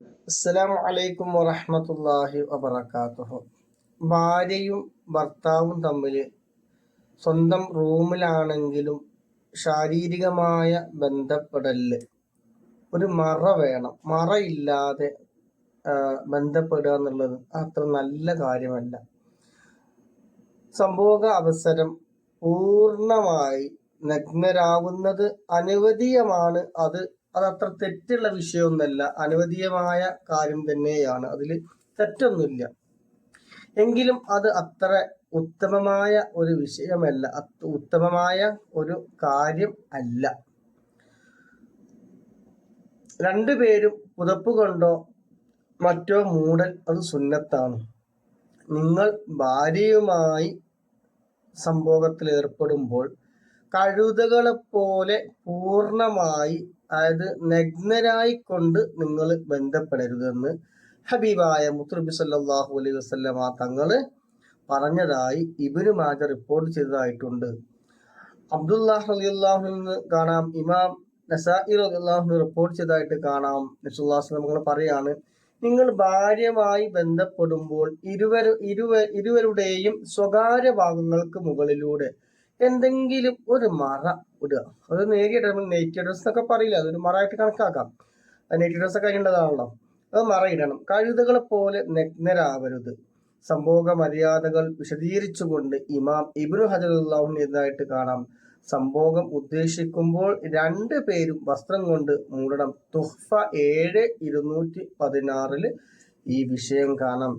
അസ്സലാമു അലൈക്കും വറഹമത്തല്ലാഹി വബറകാതുഹു. ഭാര്യയും ഭർത്താവും തമ്മിൽ സ്വന്തം റൂമിലാണെങ്കിലും ശാരീരികമായ ബന്ധപ്പെടൽ. ഒരു മറ വേണം. മറയില്ലാതെ ബന്ധപ്പെടുക എന്നുള്ളത് അത്ര നല്ല കാര്യമല്ല. സംഭോഗ അവസരം പൂർണമായി നഗ്നരാകുന്നത് അനുവദീയമാണ് അത് അതത്ര തെറ്റുള്ള വിഷയമൊന്നല്ല. അനുവദീയമായ കാര്യം തന്നെയാണ്. അതിൽ തെറ്റൊന്നുമില്ല. എങ്കിലും അത് അത്ര ഉത്തമമായ ഒരു വിഷയമല്ല. അത് ഉത്തമമായ ഒരു കാര്യം അല്ല. രണ്ടുപേരും പുതപ്പ് കൊണ്ടോ മറ്റോ മൂടൽ അത് സുന്നത്താണ്. നിങ്ങൾ ഭാര്യയുമായി സംഭോഗത്തിൽ ഏർപ്പെടുമ്പോൾ കഴുതകളെ പോലെ പൂർണമായി അതായത് നഗ്നരായി കൊണ്ട് നിങ്ങൾ ബന്ധപ്പെടരുതെന്ന് ഹബീബായ മുത്തുറബി സല്ലാഹു അലൈഹി വസ്ലമ തങ്ങൾ പറഞ്ഞതായി ഇബിനു മാജ റിപ്പോർട്ട് ചെയ്തതായിട്ടുണ്ട്. അബ്ദുല്ലാഹ് കാണാം ഇമാം നസായി അലിയല്ലാഹു റിപ്പോർട്ട് ചെയ്തതായിട്ട് കാണാം. നസുല്ലാസ് നമ്മൾ പറയാണ് നിങ്ങൾ ഭാര്യമായി ബന്ധപ്പെടുമ്പോൾ ഇരുവരു ഇരുവ ഇരുവരുടെയും സ്വകാര്യ ഭാഗങ്ങൾക്ക് മുകളിലൂടെ എന്തെങ്കിലും ഒരു മറ ഇടുക. അത് നേരിയ നെയ്റ്റ് ഡ്രസ് എന്നൊക്കെ പറയില്ല? അതൊരു മറയായിട്ട് കണക്കാക്കാം. നെയ്റ്റ് ഡ്രസ് ഒക്കെ അതിനുള്ളതാണല്ലോ അത് മറയിടണം കഴുതകളെ പോലെ നഗ്നരാവരുത്. സംഭോഗ മര്യാദകൾ വിശദീകരിച്ചുകൊണ്ട് ഇമാം ഇബ്നു ഹജറുല്ലാഹുനായിട്ട് കാണാം. സംഭോഗം ഉദ്ദേശിക്കുമ്പോൾ രണ്ട് പേരും വസ്ത്രം കൊണ്ട് മൂടണം. തുഹ്ഫ ഏഴ് ഇരുന്നൂറ്റി പതിനാറിൽ ഈ വിഷയം കാണാം.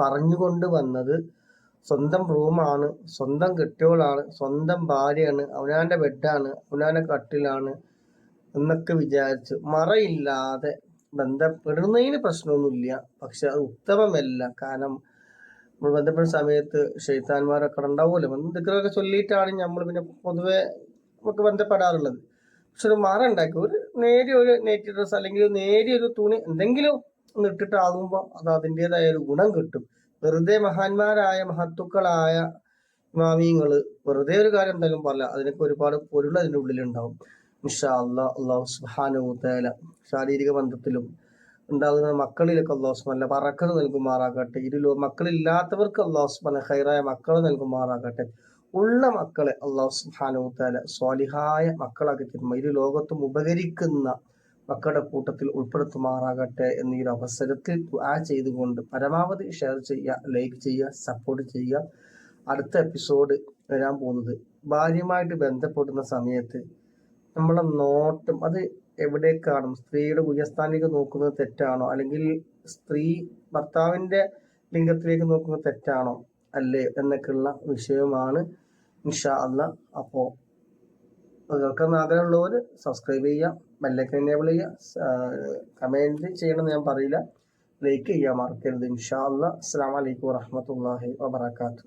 പറഞ്ഞുകൊണ്ട് വന്നത് സ്വന്തം റൂമാണ് സ്വന്തം കെട്ടിയോളാണ് സ്വന്തം ഭാര്യയാണ് അവനാന്റെ ബെഡാണ് അവനാന്റെ കട്ടിലാണ് എന്നൊക്കെ വിചാരിച്ച് മറയില്ലാതെ ബന്ധപ്പെടുന്നതിന് പ്രശ്നമൊന്നുമില്ല. പക്ഷെ അത് ഉത്തമമല്ല. കാരണം നമ്മൾ ബന്ധപ്പെടുന്ന സമയത്ത് ഷെയ്ത്താന്മാരൊക്കെ ഉണ്ടാവുമല്ലോ. എന്തൊക്കെ ചൊല്ലിയിട്ടാണ് നമ്മൾ പിന്നെ പൊതുവെ നമുക്ക് ബന്ധപ്പെടാറുള്ളത്. പക്ഷെ ഒരു മറ ഉണ്ടാക്കി. ഒരു നേരിയ ഒരു നെറ്റ് ഡ്രസ്സ് അല്ലെങ്കിൽ നേരിയ ഒരു തുണി എന്തെങ്കിലും ഒന്ന് ഇട്ടിട്ടാകുമ്പോൾ അത് അതിന്റെതായ ഒരു ഗുണം കിട്ടും. വെറുതെ മഹാന്മാരായ മഹത്തുക്കളായ ഇമാമിയങ്ങൾ വെറുതെ ഒരു കാര്യം എന്തായാലും പറയില്ല അതിനൊക്കെ ഒരുപാട് പൊരുൾ അതിന്റെ ഉള്ളിലുണ്ടാവും. ഇൻഷാ അള്ളാ അള്ളാഹു സുബാനുത്തല ശാരീരിക ബന്ധത്തിലും ഉണ്ടാകുന്ന മക്കളിലൊക്കെ അള്ളാഹു നല്ല പറക്കത് നൽകുമാറാകട്ടെ. ഇരുലോ മക്കളില്ലാത്തവർക്ക് അള്ളാഹു സുബാന ഹൈറായ മക്കൾ നൽകുമാറാകട്ടെ. ഉള്ള മക്കളെ അള്ളാഹു സുബാനുത്തല സ്വാലിഹായ മക്കളാക്കി തരുമ്പോൾ ഇരു ലോകത്തും ഉപകരിക്കുന്ന മക്കളുടെ കൂട്ടത്തിൽ ഉൾപ്പെടുത്തുമാറാകട്ടെ എന്നീ ഒരു അവസരത്തിൽ ആ ചെയ്തുകൊണ്ട് പരമാവധി ഷെയർ ചെയ്യുക ലൈക്ക് ചെയ്യുക സപ്പോർട്ട് ചെയ്യുക. അടുത്ത എപ്പിസോഡ് വരാൻ പോകുന്നത് ഭാര്യയുമായിട്ട് ബന്ധപ്പെടുന്ന സമയത്ത് നമ്മളെ നോട്ടം അത് എവിടേക്കാണ്? സ്ത്രീയുടെ ഉയർസ്ഥാനിലേക്ക് നോക്കുന്നത് തെറ്റാണോ? അല്ലെങ്കിൽ സ്ത്രീ ഭർത്താവിന്റെ ലിംഗത്തിലേക്ക് നോക്കുന്നത് തെറ്റാണോ? അല്ലേ? എന്നൊക്കെയുള്ള വിഷയമാണ് ഇൻഷാ അല്ല അപ്പോൾ കേൾക്കാൻ ആഗ്രഹമുള്ളവർ സബ്സ്ക്രൈബ് ചെയ്യുക. ബെല്ലൈക്കൻ എനേബിൾ ചെയ്യുക. കമന്റ് ചെയ്യണമെന്ന് ഞാൻ പറയില്ല. ലൈക്ക് ചെയ്യാൻ മറക്കരുത്. ഇൻഷാ അല്ലാ അസ്സാം വലൈക്കും വാഹമത്തല്ലാഹി വാബർക്കാത്തു